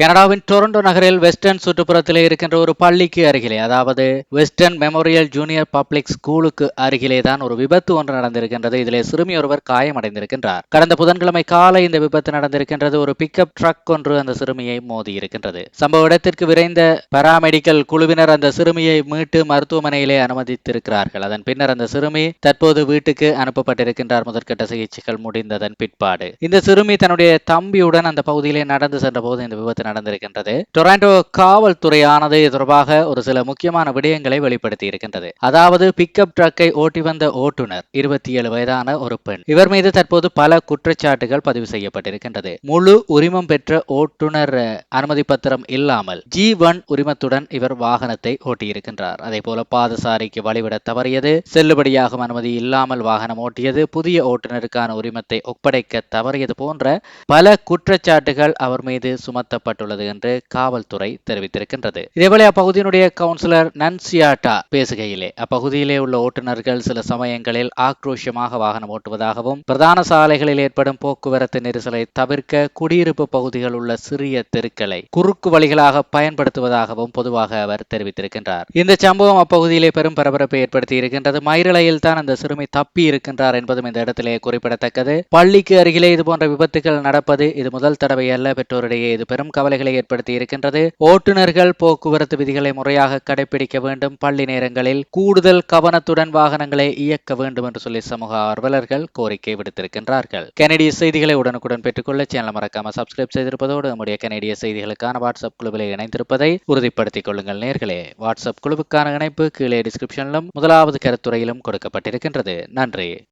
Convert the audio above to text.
கனடாவின் டொரண்டோ நகரில் வெஸ்டர்ன் சுற்றுப்புறத்திலே இருக்கின்ற ஒரு பள்ளிக்கு அருகிலே அதாவது வெஸ்டர்ன் மெமோரியல் ஜூனியர் பப்ளிக் ஸ்கூலுக்கு அருகிலே தான் ஒரு விபத்து ஒன்று நடந்திருக்கின்றது. இதிலே சிறுமி ஒருவர் காயமடைந்திருக்கின்றார். கடந்த புதன்கிழமை காலை இந்த விபத்து நடந்திருக்கின்றது. ஒரு பிக்கப் ட்ரக் ஒன்று அந்த சிறுமியை மோதி இருக்கின்றது. சம்பவ இடத்திற்கு விரைந்த பராமெடிக்கல் குழுவினர் அந்த சிறுமியை மீட்டு மருத்துவமனையிலே அனுமதித்திருக்கிறார்கள். அதன் பின்னர் அந்த சிறுமி தற்போது வீட்டுக்கு அனுப்பப்பட்டிருக்கின்றார். முதற்கட்ட சிகிச்சைகள் முடிந்ததன் பிற்பாடு. இந்த சிறுமி தன்னுடைய தம்பியுடன் அந்த பகுதியிலே நடந்து சென்ற போது இந்த விபத்து நடந்திருக்கின்றது. டொராண்டோ காவல்துறையானது இது தொடர்பாக ஒரு சில முக்கியமான விடயங்களை வெளிப்படுத்தி இருக்கின்றது அதாவது பிக்கப் ட்ரக்கை ஓட்டி வந்த ஓட்டுநர் இருபத்தி ஏழு வயதான ஒரு பெண். இவர் மீது தற்போது பல குற்றச்சாட்டுகள் பதிவு செய்யப்பட்டிருக்கின்றது. முழு உரிமம் பெற்ற ஓட்டுநர் அனுமதி பத்திரம் இல்லாமல் ஜி ஒன் உரிமத்துடன் இவர் வாகனத்தை ஓட்டியிருக்கின்றார். அதே போல பாதசாரிக்கு வழிவிட தவறியது செல்லுபடியாகும் அனுமதி இல்லாமல் வாகனம் ஓட்டியது புதிய ஓட்டுநருக்கான உரிமத்தை ஒப்படைக்க தவறியது போன்ற பல குற்றச்சாட்டுகள் அவர் மீது சுமத்தப்பட்டு செய்யப்பட்டுள்ளது என்று காவல்துறை தெரிவித்திருக்கின்றது. இதேபோல அப்பகுதியினுடைய கவுன்சிலர் நன்சியாட்டா பேசுகையிலே அப்பகுதியிலே உள்ள ஓட்டுநர்கள் சில சமயங்களில் ஆக்ரோஷமாக வாகனம் ஓட்டுவதாகவும் பிரதான சாலைகளில் ஏற்படும் போக்குவரத்து நெரிசலை தவிர்க்க குடியிருப்பு பகுதிகள் உள்ள சிறிய தெருக்களை குறுக்கு வழிகளாக பயன்படுத்துவதாகவும் பொதுவாக அவர் தெரிவித்திருக்கின்றார். இந்த சம்பவம் அப்பகுதியிலே பெரும் பரபரப்பை ஏற்படுத்தி இருக்கின்றது. மயிரிழையில் தான் அந்த சிறுமி தப்பி இருக்கின்றார் என்பதும் இந்த இடத்திலே குறிப்பிடத்தக்கது. பள்ளிக்கு அருகிலே இதுபோன்ற விபத்துகள் நடப்பது இது முதல் தடவை அல்ல. பெற்றோரிடையே இது பெரும் கவலைகளை ஏற்படுத்தி இருக்கின்றது. ஓட்டுநர்கள் போக்குவரத்து விதிகளை முறையாக கடைபிடிக்க வேண்டும். பள்ளி நேரங்களில் கூடுதல் கவனத்துடன் வாகனங்களை இயக்க வேண்டும் என்று சொல்லி சமூக ஆர்வலர்கள் கோரிக்கை விடுத்திருக்கின்றார்கள். கனடிய செய்திகளை உடனுக்குடன் பெற்றுக்கொள்ள சேனல் மறக்காம சப்ஸ்கிரைப் செய்திருப்பதோடு நம்முடைய கனடிய செய்திகளுக்கான வாட்ஸ்அப் குழுவில் இணைந்திருப்பதை உறுதிப்படுத்திக் கொள்ளுங்கள் நேர்களே. வாட்ஸ்அப் குழுவுக்கான இணைப்பு கீழே டிஸ்கிரிப்ஷனிலும் முதலாவது கருத்துறையிலும் கொடுக்கப்பட்டிருக்கின்றது. நன்றி.